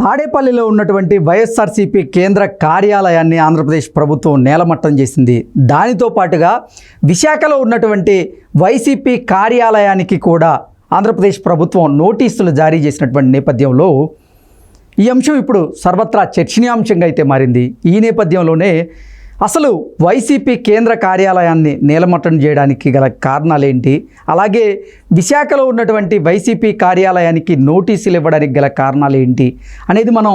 తాడేపల్లిలో ఉన్నటువంటి వైఎస్ఆర్సీపీ కేంద్ర కార్యాలయాన్ని ఆంధ్రప్రదేశ్ ప్రభుత్వం నేలమట్టం చేసింది. దానితో పాటుగా విశాఖలో ఉన్నటువంటి వైసీపీ కార్యాలయానికి కూడా ఆంధ్రప్రదేశ్ ప్రభుత్వం నోటీసులు జారీ చేసినటువంటి నేపథ్యంలో ఈ అంశం ఇప్పుడు సర్వత్రా చర్చనీయాంశంగా అయితే మారింది. ఈ నేపథ్యంలోనే అసలు వైసీపీ కేంద్ర కార్యాలయాన్ని నేలమట్టం చేయడానికి గల కారణాలేంటి? అలాగే విశాఖలో ఉన్నటువంటి వైసీపీ కార్యాలయానికి నోటీసులు ఇవ్వడానికి గల కారణాలు ఏంటి అనేది మనం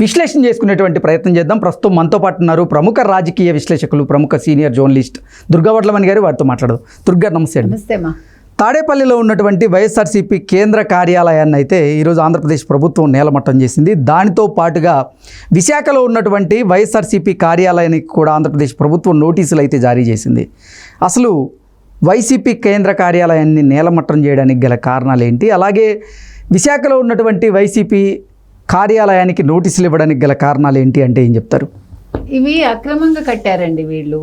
విశ్లేషణ చేసుకునేటువంటి ప్రయత్నం చేద్దాం. ప్రస్తుతం మనతో పాటు ఉన్నారు ప్రముఖ రాజకీయ విశ్లేషకులు ప్రముఖ సీనియర్ జర్నలిస్ట్ దుర్గావడ్లమణి గారు. వారితో మాట్లాడదు. దుర్గా నమస్తే నమస్తే మా తాడేపల్లిలో ఉన్నటువంటి వైఎస్ఆర్సీపీ కేంద్ర కార్యాలయాన్ని అయితే ఈరోజు ఆంధ్రప్రదేశ్ ప్రభుత్వం నేలమట్టం చేసింది. దానితో పాటుగా విశాఖలో ఉన్నటువంటి వైఎస్ఆర్సీపీ కార్యాలయానికి కూడా ఆంధ్రప్రదేశ్ ప్రభుత్వం నోటీసులు అయితే జారీ చేసింది. అసలు వైసీపీ కేంద్ర కార్యాలయాన్ని నేలమట్టం చేయడానికి గల కారణాలు ఏంటి? అలాగే విశాఖలో ఉన్నటువంటి వైసీపీ కార్యాలయానికి నోటీసులు ఇవ్వడానికి గల కారణాలు ఏంటి అంటే ఏం చెప్తారు? ఇవి అక్రమంగా కట్టారండి వీళ్ళు.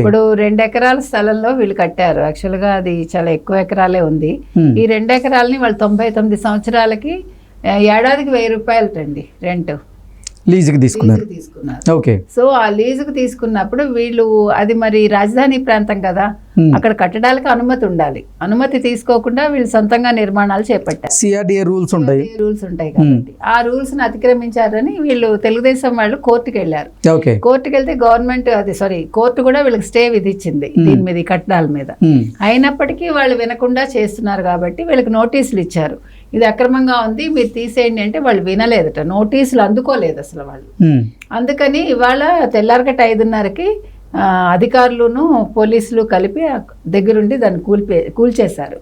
ఇప్పుడు రెండు ఎకరాల స్థలంలో వీళ్ళు కట్టారు. యాక్చువల్గా అది చాలా ఎక్కువ ఎకరాలే ఉంది. ఈ రెండు ఎకరాలని వాళ్ళు తొంభై తొమ్మిది సంవత్సరాలకి ఏడాదికి వెయ్యి రూపాయలు రండి రెంట్. లీజుకి తీసుకున్నారు. ఓకే. సో ఆ లీజుకు తీసుకున్నప్పుడు వీళ్ళు అది మరి రాజధాని ప్రాంతం కదా. అక్కడ కట్టడానికి అనుమతి ఉండాలి. అనుమతి తీసుకోకుండా వీళ్ళు సొంతంగా నిర్మాణాలు చేపట్టారు. సిఆర్డిఏ రూల్స్ ఉంటాయి. రూల్స్ ఉంటాయి కాబట్టి ఆ రూల్స్ని అతిక్రమించారని వీళ్ళు తెలుగుదేశం వాళ్ళు కోర్టుకు వెళ్ళారు. కోర్టుకి వెళ్తే గవర్నమెంట్ అది సారీ కోర్టు కూడా వీళ్ళకి స్టే విధించింది దీని మీద కట్టడాల మీద. అయినప్పటికీ వాళ్ళు వినకుండా చేస్తున్నారు కాబట్టి వీళ్ళకి నోటీసులు ఇచ్చారు. ఇది అక్రమంగా ఉంది మీరు తీసేయండి అంటే వాళ్ళు వినలేదట నోటీసులు అందుకోలేదు అసలు వాళ్ళు. అందుకని ఇవాళ తెల్లారగట్ట ఐదున్నరకి అధికారులను పోలీసులు కలిపి దగ్గరుండి దాన్ని కూల్పే కూల్చేశారు.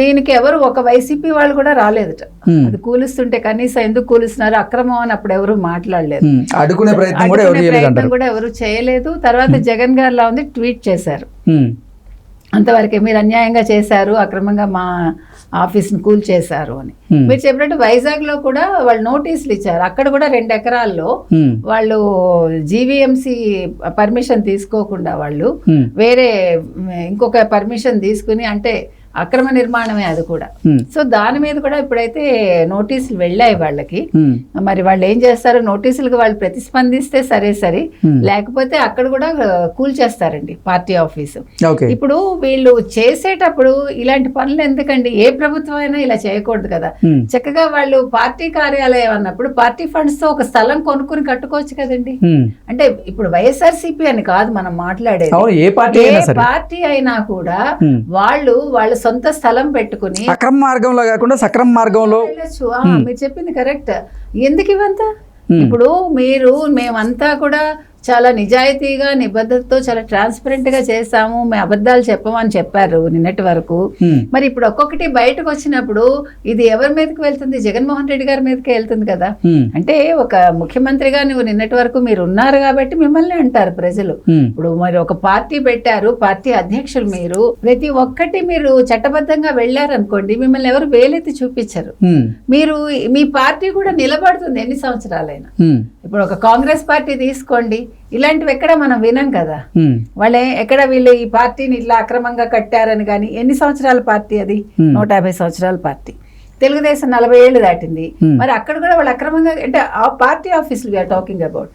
దీనికి ఎవరు ఒక వైసీపీ వాళ్ళు కూడా రాలేదట. అది కూలుస్తుంటే కనీసం ఎందుకు కూలుస్తున్నారు అక్రమం అని అప్పుడు ఎవరు మాట్లాడలేదు. అడ్డుకునే ప్రయత్నం కూడా ఎవరు చేయలేదు ప్రయత్నం అంటారు కూడా ఎవరు చేయలేదు తర్వాత జగన్ గారిలా ఉంది ట్వీట్ చేశారు. అంతవరకే మీరు అన్యాయంగా చేశారు అక్రమంగా మా ఆఫీస్ని కూల్ చేశారు అని. మీరు చెప్పినట్టు వైజాగ్లో కూడా వాళ్ళు నోటీసులు ఇచ్చారు అక్కడ కూడా రెండు ఎకరాల్లో. వాళ్ళు జీవీఎంసీ పర్మిషన్ తీసుకోకుండా వాళ్ళు. వేరే ఇంకొక పర్మిషన్ తీసుకుని అంటే అక్రమ నిర్మాణమే అది కూడా. సో దాని మీద కూడా ఇప్పుడైతే నోటీసులు వెళ్ళాయి వాళ్ళకి. మరి వాళ్ళు ఏం చేస్తారు నోటీసులకు వాళ్ళు ప్రతిస్పందిస్తే సరే సరే. లేకపోతే అక్కడ కూడా కూల్ చేస్తారండి పార్టీ ఆఫీసు ఇప్పుడు వీళ్ళు చేసేటప్పుడు ఇలాంటి పనులు ఎందుకండి ఏ ప్రభుత్వం అయినా ఇలా చేయకూడదు కదా. చక్కగా వాళ్ళు పార్టీ కార్యాలయం అన్నప్పుడు పార్టీ ఫండ్స్తో ఒక స్థలం కొనుక్కుని కట్టుకోవచ్చు కదండి. అంటే ఇప్పుడు వైఎస్ఆర్సీపీ అని కాదు మనం మాట్లాడేది ఏ పార్టీ అయినా కూడా. వాళ్ళు వాళ్ళ సొంత స్థలం పెట్టుకుని అక్రమ మార్గంలో కాకుండా సక్రమ మార్గంలో మీరు చెప్పింది కరెక్ట్. ఎందుకు ఇవంతా. ఇప్పుడు మీరు మేమంతా కూడా చాలా నిజాయితీగా నిబద్ధతతో చాలా ట్రాన్స్పరెంట్గా చేస్తాము మేము అబద్ధాలు చెప్పమని చెప్పారు నిన్నటి వరకు. మరి ఇప్పుడు ఒక్కొక్కటి బయటకు వచ్చినప్పుడు ఇది ఎవరి మీదకి వెళ్తుంది జగన్మోహన్ రెడ్డి గారి మీదకి వెళ్తుంది కదా. అంటే ఒక ముఖ్యమంత్రిగా నువ్వు నిన్నటి వరకు మీరు ఉన్నారు కాబట్టి మిమ్మల్ని అంటారు ప్రజలు. ఇప్పుడు మరి ఒక పార్టీ పెట్టారు పార్టీ అధ్యక్షులు మీరు ప్రతి ఒక్కటి మీరు చట్టబద్ధంగా వెళ్ళారనుకోండి మిమ్మల్ని ఎవరు వేలెత్తి చూపించరు. మీరు మీ పార్టీ కూడా నిలబడుతుంది ఎన్ని సంవత్సరాలైనా. ఇప్పుడు ఒక కాంగ్రెస్ పార్టీ తీసుకోండి ఇలాంటివి ఎక్కడ మనం వినం కదా. వాళ్ళే ఎక్కడ వీళ్ళు ఈ పార్టీని ఇట్లా అక్రమంగా కట్టారని కానీ ఎన్ని సంవత్సరాల పార్టీ అది. నూట యాభై సంవత్సరాల పార్టీ తెలుగుదేశం నలభై ఏళ్ళు దాటింది. మరి అక్కడ కూడా వాళ్ళు అక్రమంగా అంటే ఆ పార్టీ ఆఫీసులు వీఆర్ టాకింగ్ అబౌట్.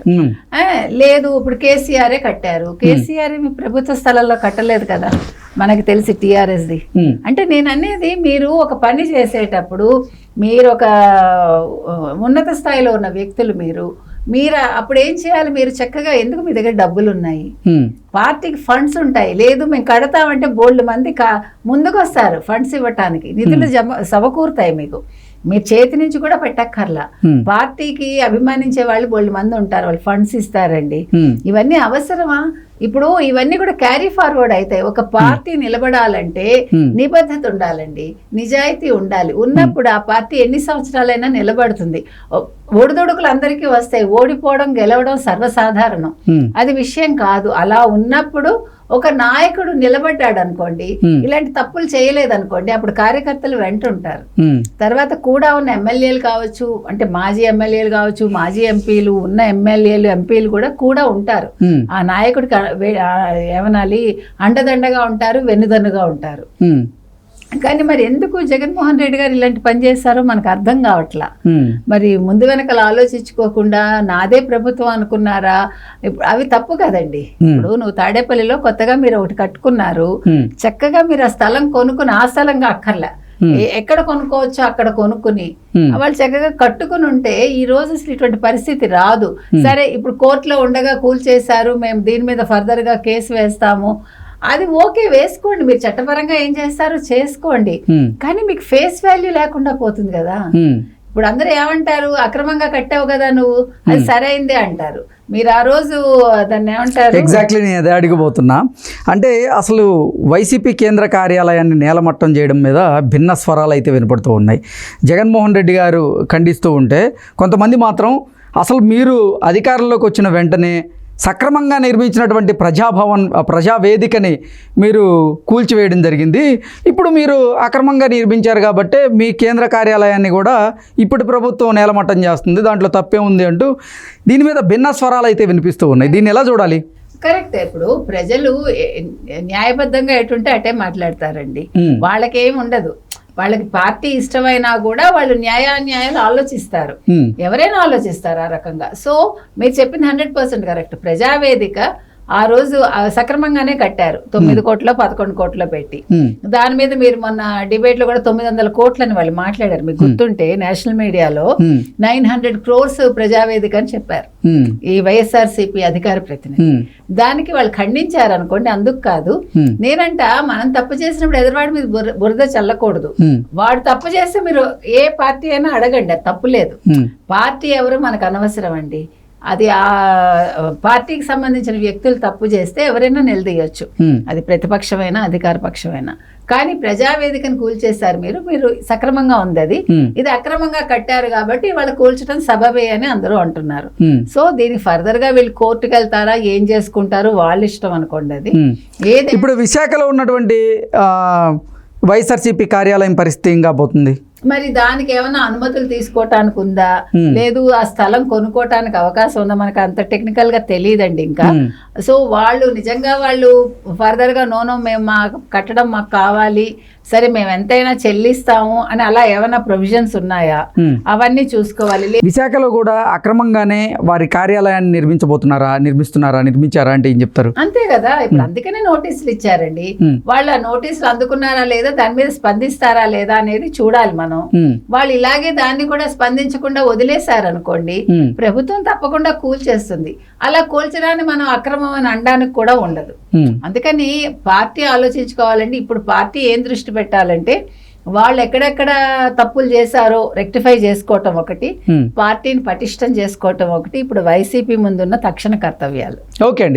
లేదు ఇప్పుడు కేసీఆరే కట్టారు కేసీఆర్ మీ ప్రభుత్వ స్థలాల్లో కట్టలేదు కదా మనకి తెలిసి టీఆర్ఎస్ది. అంటే నేను అనేది మీరు ఒక పని చేసేటప్పుడు మీరు ఒక ఉన్నత స్థాయిలో ఉన్న వ్యక్తులు మీరు మీరు అప్పుడు ఏం చేయాలి? మీరు చక్కగా ఎందుకు మీ దగ్గర డబ్బులు ఉన్నాయి. పార్టీకి ఫండ్స్ ఉంటాయి. లేదు మేము కడతామంటే బోల్డ్ మంది కా ముందుకు వస్తారు ఫండ్స్ ఇవ్వటానికి. నిధులు జమ సమకూరుతాయి మీకు. మీరు చేతి నుంచి కూడా పెట్టక్కర్లా. పార్టీకి అభిమానించే వాళ్ళు బోల్డ్ మంది ఉంటారు వాళ్ళు ఫండ్స్ ఇస్తారండి. ఇవన్నీ అవసరమా? ఇప్పుడు ఇవన్నీ కూడా క్యారీ ఫార్వర్డ్ అవుతాయి ఒక పార్టీ నిలబడాలంటే. నిబద్ధత ఉండాలండి. నిజాయితీ ఉండాలి. ఉన్నప్పుడు ఆ పార్టీ ఎన్ని సంవత్సరాలైనా నిలబడుతుంది. ఓ- ఒడిదొడుకులు అందరికీ వస్తాయి. ఓడిపోవడం గెలవడం సర్వసాధారణం. అది విషయం కాదు. అలా ఉన్నప్పుడు ఒక నాయకుడు నిలబడ్డాడు అనుకోండి. ఇలాంటి తప్పులు చేయలేదు అనుకోండి అప్పుడు కార్యకర్తలు వెంట ఉంటారు. తర్వాత కూడా ఉన్న ఎమ్మెల్యేలు కావచ్చు అంటే మాజీ ఎమ్మెల్యేలు కావచ్చు మాజీ ఎంపీలు ఉన్న ఎమ్మెల్యేలు ఎంపీలు కూడా కూడా ఉంటారు. ఆ నాయకుడికి ఏమనాలి అండదండగా ఉంటారు వెన్నుదన్నుగా ఉంటారు. కానీ మరి ఎందుకు జగన్మోహన్ రెడ్డి గారు ఇలాంటి పని చేశారో మనకు అర్థం కావట్లా. మరి ముందు వెనకలు ఆలోచించుకోకుండా నాదే ప్రభుత్వం అనుకున్నారా? ఇప్పుడు అవి తప్పు కదండి. ఇప్పుడు నువ్వు తాడేపల్లిలో కొత్తగా మీరు ఒకటి కట్టుకున్నారు. చక్కగా మీరు ఆ స్థలం కొనుక్కుని ఆ స్థలంగా అక్కర్లే. ఎక్కడ కొనుక్కోవచ్చో అక్కడ కొనుక్కుని. వాళ్ళు చక్కగా కట్టుకుని ఉంటే ఈ రోజు అసలు ఇటువంటి పరిస్థితి రాదు. సరే ఇప్పుడు కోర్టులో ఉండగా కూల్ చేశారు మేము దీని మీద ఫర్దర్గా కేసు వేస్తాము. అది ఓకే వేసుకోండి. మీరు చట్టపరంగా ఏం చేస్తారో చేసుకోండి. కానీ మీకు ఫేస్ వాల్యూ లేకుండా పోతుంది కదా. ఇప్పుడు అందరూ ఏమంటారు? అక్రమంగా కట్టావు కదా నువ్వు. అది సరైందే అంటారు. మీరు ఆ రోజు దాన్ని ఏమంటారు? ఎగ్జాక్ట్లీ నేను అదే అడిగబోతున్నా అంటే అసలు వైసీపీ కేంద్ర కార్యాలయాన్ని నేలమట్టం చేయడం మీద భిన్న స్వరాలు అయితే వినపడుతూ ఉన్నాయి. జగన్మోహన్ రెడ్డి గారు ఖండిస్తూ ఉంటే కొంతమంది మాత్రం అసలు మీరు అధికారంలోకి వచ్చిన వెంటనే సక్రమంగా నిర్మించినటువంటి ప్రజాభవన్ ప్రజావేదికని మీరు కూల్చివేయడం జరిగింది. ఇప్పుడు మీరు అక్రమంగా నిర్మించారు కాబట్టి మీ కేంద్ర కార్యాలయాన్ని కూడా ఇప్పటి ప్రభుత్వం నేలమట్టం చేస్తుంది. దాంట్లో తప్పే ఉంది అంటూ దీని మీద భిన్న స్వరాలు అయితే వినిపిస్తూ ఉన్నాయి. దీన్ని ఎలా చూడాలి? కరెక్ట్. ఇప్పుడు ప్రజలు న్యాయబద్ధంగా ఎటుంటే అటే మాట్లాడతారండి. వాళ్ళకేం ఉండదు. వాళ్ళకి పార్టీ ఇష్టమైనా కూడా వాళ్ళు న్యాయాన్యాయాలు ఆలోచిస్తారు. ఎవరైనా ఆలోచిస్తారు ఆ రకంగా. సో మీరు చెప్పింది హండ్రెడ్ పర్సెంట్ కరెక్ట్. ప్రజావేదిక ఆ రోజు సక్రమంగానే కట్టారు. తొమ్మిది కోట్ల పదకొండు కోట్ల పెట్టి. దాని మీద మీరు మొన్న డిబేట్లో కూడా తొమ్మిది వందల కోట్లని వాళ్ళు మాట్లాడారు. మీకు గుర్తుంటే నేషనల్ మీడియాలో నైన్ హండ్రెడ్ క్రోర్స్ ప్రజావేదిక అని చెప్పారు. ఈ వైఎస్ఆర్సీపీ అధికార ప్రతినిధి. దానికి వాళ్ళు ఖండించారు అనుకోండి అందుకు కాదు. నేనంట మనం తప్పు చేసినప్పుడు ఎదురువాడి మీద బుర- బురద చల్లకూడదు. వాడు తప్పు చేస్తే మీరు ఏ పార్టీ అయినా అడగండి అది తప్పు లేదు. పార్టీ ఎవరు మనకు అనవసరం అండి? అది ఆ పార్టీకి సంబంధించిన వ్యక్తులు తప్పు చేస్తే ఎవరైనా నిలదీయొచ్చు. అది ప్రతిపక్షమైనా అధికార పక్షమైనా. కానీ ప్రజావేదికను కూల్చేశారు మీరు మీరు సక్రమంగా ఉంది అది. ఇది అక్రమంగా కట్టారు కాబట్టి వాళ్ళు కూల్చడం సబబే అని అందరూ అంటున్నారు. సో దీనికి ఫర్దర్గా వీళ్ళు కోర్టుకు వెళ్తారా ఏం చేసుకుంటారు వాళ్ళ ఇష్టం అనుకోండి అది. ఏది ఇప్పుడు విశాఖలో ఉన్నటువంటి ఆ, వైఎస్ఆర్సీపీ కార్యాలయం పరిస్థితి ఏం కాబోతుంది? మరి దానికి ఏమైనా అనుమతులు తీసుకోవటానికి ఉందా. లేదు ఆ స్థలం కొనుక్కోవటానికి అవకాశం ఉందా? మనకు అంత టెక్నికల్గా తెలియదండి ఇంకా. సో వాళ్ళు నిజంగా వాళ్ళు ఫర్దర్గా నోనో మేము మా కట్టడం మాకు కావాలి. సరే మేము ఎంతైనా చెల్లిస్తాము అని అలా ఏమైనా ప్రొవిజన్స్ ఉన్నాయా. అవన్నీ చూసుకోవాలి. విశాఖలో కూడా అక్రమంగానే వారి కార్యాలయాన్ని నిర్మించబోతున్నారా నిర్మిస్తున్నారా నిర్మించారా అంటే ఏం చెప్తారు? అంతే కదా. ఇప్పుడు అందుకనే నోటీసులు ఇచ్చారండి. వాళ్ళు ఆ నోటీసులు అందుకున్నారా లేదా దాని మీద స్పందిస్తారా లేదా అనేది చూడాలి మనం. వాళ్ళు ఇలాగే దాన్ని కూడా స్పందించకుండా వదిలేశారు అనుకోండి ఉమ్, ప్రభుత్వం తప్పకుండా కూల్చేస్తుంది. అలా కూల్చడాన్ని మనం అక్రమం అని అనడానికి కూడా ఉండదు. అందుకని పార్టీ ఆలోచించుకోవాలండి. ఇప్పుడు పార్టీ ఏం దృష్టి పెట్టాలంటే వాళ్ళు ఎక్కడెక్కడ తప్పులు చేశారో రెక్టిఫై చేసుకోవటం ఒకటి. పార్టీని పటిష్టం చేసుకోవటం ఒకటి ఇప్పుడు వైసీపీ ముందున్న తక్షణ కర్తవ్యాలు. ఓకే అండి.